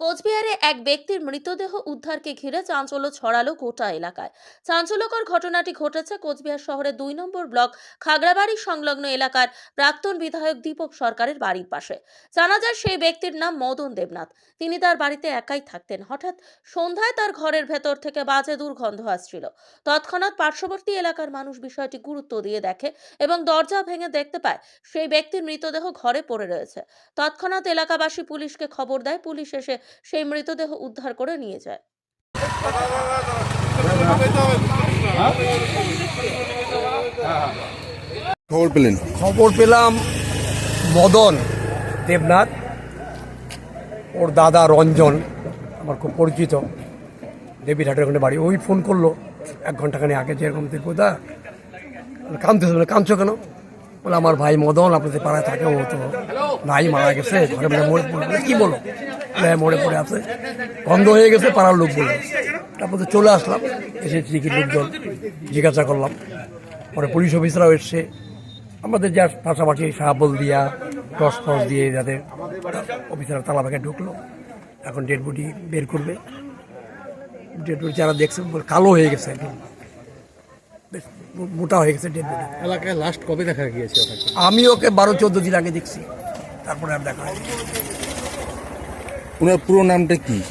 কোচবিহারে এক ব্যক্তির মৃতদেহ উদ্ধারকে ঘিরে চাঞ্চল্য ছড়ালো গোটা এলাকায়। চাঞ্চল্যকর ঘটনাটি ঘটেছে কোচবিহার শহরের দুই নম্বর ব্লক খাগড়াবাড়ি সংলগ্ন এলাকার প্রাক্তন বিধায়ক দীপক সরকারের বাড়ির পাশে। জানা যায় সেই ব্যক্তির নাম মদন দেবনাথ। তিনি তার বাড়িতে একাই থাকতেন। হঠাৎ সন্ধ্যায় তার ঘরের ভেতর থেকে বাজে দুর্গন্ধ আসছিল। তৎক্ষণাৎ পার্শ্ববর্তী এলাকার মানুষ বিষয়টি গুরুত্ব দিয়ে দেখে এবং দরজা ভেঙে দেখতে পায় সেই ব্যক্তির মৃতদেহ ঘরে পড়ে রয়েছে। তৎক্ষণাৎ এলাকাবাসী পুলিশকে খবর দেয়। পুলিশ এসে সেই মৃতদেহ উদ্ধার করে নিয়ে যায়। খবর পেলেন? খবর পেলাম মদন দেবনাথ ওর দাদা রঞ্জন আমার খুব পরিচিত দেবীরহাটের ওখানে বাড়ি। ওই ফোন করল এক ঘন্টাখানি আগে যেরকম দেখব দা কাঁদতেছে বলে কাঁদছো কেন? বলে আমার ভাই মদন আপনাদের পাড়ায় থাকে ও তো ভাই মারা গেছে ঘরে বলে, কি বলো? হ্যাঁ, মরে পড়ে আছে। গন্ধ হয়ে গেছে পাড়ার লোকগুলো তারপর চলে আসলাম এসে ঠিকই লোকজন জিজ্ঞাসা করলাম। পরে পুলিশ অফিসাররাও এসছে। আমাদের যার পাশাপাশি সাহাবল দিয়া টস ফস দিয়ে যাতে অফিসার তালা ভেঙে ঢুকলো। এখন ডেড বডি বের করবে। ডেড বডি যারা দেখছে কালো হয়ে গেছে একদম। বেশ মোটা হয়ে গেছে ডেড বডি। এলাকায় লাস্ট কবে দেখা গিয়েছে আমি ওকে বারো চোদ্দ দিন আগে দেখছি। তারপরে আর দেখা হয়নি। ওনার পুরো নামটা কি?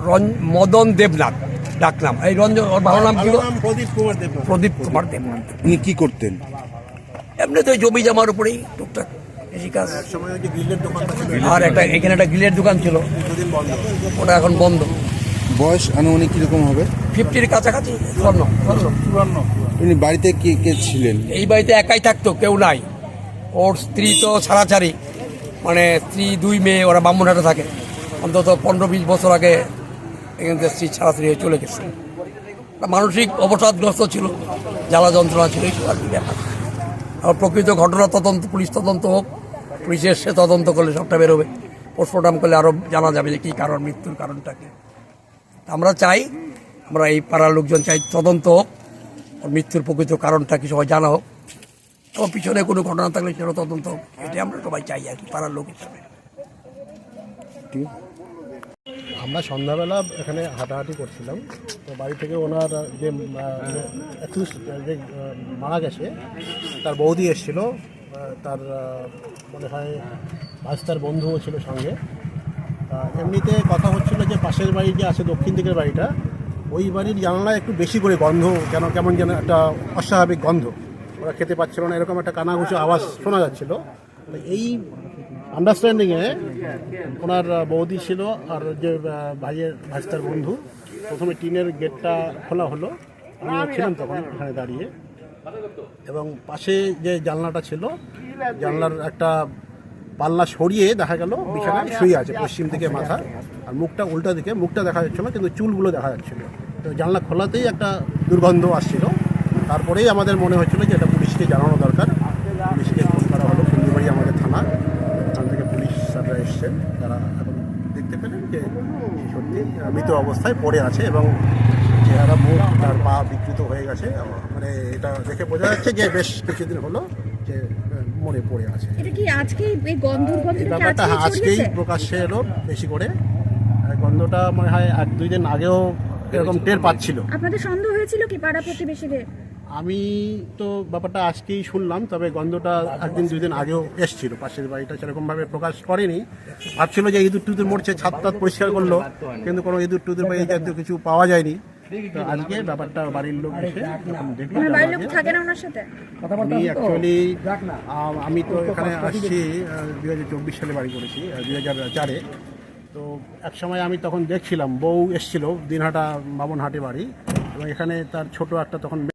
রঞ্জ- মদন দেবনাথ ডাকলাম। এই রঞ্জন ওর ভালো নাম ছিল প্রদীপ কুমার দেব প্রদীপ কুমার দেবনাথ। উনি কি করতেন? এমনি তো ওই জমি জমার উপরেই টুকটাক কৃষিকাজ আর একটা এখানে একটা গ্রিলের দোকান ছিল। বন্ধ। ওটা এখন বন্ধ। বয়স আনুমানিক কীরকম হবে? ফিফটির কাছাকাছি স্বর্ণ স্বর্ণ চুয়ান্ন। উনি বাড়িতে কে কে ছিলেন? এই বাড়িতে একাই থাকতো কেউ নাই। ওর স্ত্রী তো ছাড়াছাড়ি। মানে স্ত্রী দুই মেয়ে, ওরা বামুনহাটে থাকে। অন্তত পনেরো বিশ বছর আগে এখান থেকে স্ত্রী ছাড়াছাড়ি হয়ে চলে গেছে। মানসিক অবসাদগ্রস্ত ছিল, জ্বালা যন্ত্রণা ছিল এইসব আর কি ব্যাপার। আর প্রকৃত ঘটনা তদন্ত, পুলিশ তদন্ত হোক পুলিশ এসে তদন্ত করলে সবটা বেরোবে। পোস্টমর্টম করলে আরও জানা যাবে যে কী কারণ, মৃত্যুর কারণটা কি। আমরা চাই, আমরা এই পাড়ার লোকজন চাই তদন্ত হোক মৃত্যুর প্রকৃত কারণটা কি সবাই জানা হোক। এবং পিছনে কোনো ঘটনা থাকলে সেটা তদন্ত, এটাই আমরা সবাই চাই আর কি, পাড়ার লোক হিসাবে। আমরা সন্ধ্যাবেলা এখানে হাঁটাহাঁটি করছিলাম। তো বাড়ি থেকে ওনার যে যে মারা গেছে, তার বৌদি এসেছিল তার মনে হয় ভাস্তার বন্ধুও ছিল সঙ্গে। এমনিতে কথা হচ্ছিল যে পাশের বাড়ি যে আছে, দক্ষিণ দিকের বাড়িটা, ওই বাড়ির জানালায় একটু বেশি করে গন্ধ, কেন, কেমন যেন একটা অস্বাভাবিক গন্ধ। ওরা খেতে পাচ্ছিল না এরকম একটা কানাঘুষো আওয়াজ শোনা যাচ্ছিল। তো এই আন্ডারস্ট্যান্ডিংয়ে ওনার বৌদি ছিল আর যে ভাইয়ের ভাস্তার বন্ধু প্রথমে টিনের গেটটা খোলা হলো। আমি ছিলাম তখন এখানে দাঁড়িয়ে। এবং পাশে যে জানলাটা ছিল জানলার একটা পাল্লা সরিয়ে দেখা গেল বিছানায় শুয়ে আছে পশ্চিম দিকে মাথা। আর মুখটা উল্টা দিকে মুখটা দেখা যাচ্ছিল কিন্তু চুলগুলো দেখা যাচ্ছিল। তো জানলা খোলাতেই একটা দুর্গন্ধ আসছিল। তারপরেই আমাদের মনে হচ্ছিল যে এটা পুলিশকে জানানো দরকার। পুলিশকে ফোন করা হলো। ফুলবাড়ি আমাদের থানা। ওখান থেকে পুলিশ স্যাররা এসছেন। তারা এখন দেখতে পেলেন যে সত্যি মৃত অবস্থায় পড়ে আছে এবং চেহারা মুখ তার পা বিকৃত হয়ে গেছে। মানে এটা দেখে বোঝা যাচ্ছে যে বেশ কিছুদিন হলো যে মনে পড়ে আছে। এটা কি আজকেই এই গন্ধর ব্যাপারটা আজকেই আজকেই প্রকাশ্যে এলো বেশি করে। গন্ধটা মনে হয় এক দুই দিন আগেও এরকম টের পাচ্ছিল। আপনাদের সন্দেহ হয়েছিল কি পাড়া প্রতিবেশীদের? আমি তো ব্যাপারটা আজকেই শুনলাম তবে গন্ধটা একদিন দুই দিন আগেও এসছিল। পাশের বাড়িটা সেরকমভাবে প্রকাশ করেনি। ভাবছিল যে ইঁদুর টুদুর মরছে ছাদ টাদ পরিষ্কার করল কিন্তু কোনো ইঁদুর টুদুর বা এই জাতীয় কিছু পাওয়া যায়নি। তো আজকে ব্যাপারটা বাড়ির লোক এসে যখন দেখল। আপনার বাড়ির লোক জানলো যে- থাকে না ওনার সাথে? আমি অ্যাকচুয়ালি আমি তো এখানে আসছি দুই হাজার চব্বিশ সালে বাড়ি করেছি দুই হাজার চারে। তো এক সময় আমি তখন দেখছিলাম বউ এসছিল দিনহাটা বামনহাটে বাড়ি। এবং এখানে তার ছোট একটা তখন